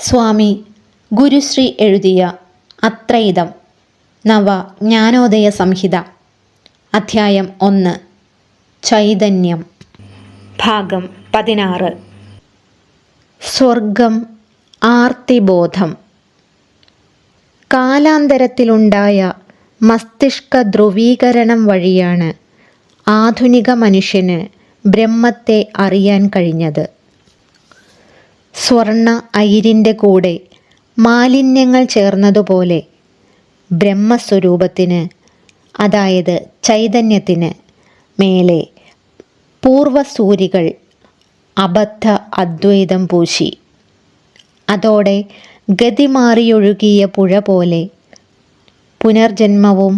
സ്വാമി ഗുരുശ്രീ എഴുതിയ അത്രയിതം നവ ജ്ഞാനോദയ സംഹിത. അധ്യായം ഒന്ന്. ചൈതന്യം. ഭാഗം പതിനാറ്. സ്വർഗം ആർത്തിബോധം. കാലാന്തരത്തിലുണ്ടായ മസ്തിഷ്ക ധ്രുവീകരണം വഴിയാണ് ആധുനിക മനുഷ്യന് ബ്രഹ്മത്തെ അറിയാൻ കഴിഞ്ഞത്. സ്വർണ അയിരിന്റെ കൂടെ മാലിന്യങ്ങൾ ചേർന്നതുപോലെ ബ്രഹ്മസ്വരൂപത്തിന് അതായത് ചൈതന്യത്തിന് മേലെ പൂർവസൂരികൾ അബദ്ധ അദ്വൈതം പൂശി. അതോടെ ഗതിമാറിയൊഴുകിയ പുഴ പോലെ പുനർജന്മവും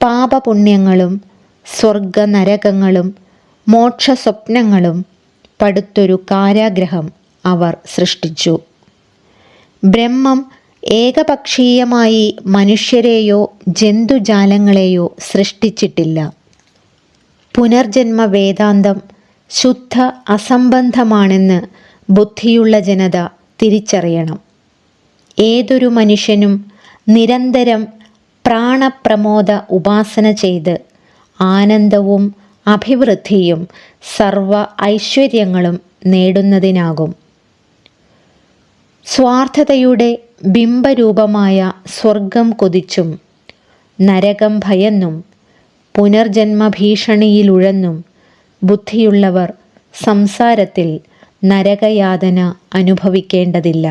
പാപപുണ്യങ്ങളും സ്വർഗനരകങ്ങളും മോക്ഷസ്വപ്നങ്ങളും പടുത്തൊരു കാരാഗ്രഹം. അവർ സൃഷ്ടിച്ചു. ബ്രഹ്മം ഏകപക്ഷീയമായി മനുഷ്യരെയോ ജന്തുജാലങ്ങളെയോ സൃഷ്ടിച്ചിട്ടില്ല. പുനർജന്മ വേദാന്തം ശുദ്ധ അസംബന്ധമാണെന്ന് ബുദ്ധിയുള്ള ജനത തിരിച്ചറിയണം. ഏതൊരു മനുഷ്യനും നിരന്തരം പ്രാണപ്രമോദ ഉപാസന ചെയ്ത് ആനന്ദവും അഭിവൃദ്ധിയും സർവ ഐശ്വര്യങ്ങളും നേടുന്നതിനാകും. സ്വാർത്ഥതയുടെ ബിംബരൂപമായ സ്വർഗം കൊതിച്ചും നരകം ഭയന്നും പുനർജന്മ ഭീഷണിയിലുഴന്നും ബുദ്ധിയുള്ളവർ സംസാരത്തിൽ നരകയാതന അനുഭവിക്കേണ്ടതില്ല.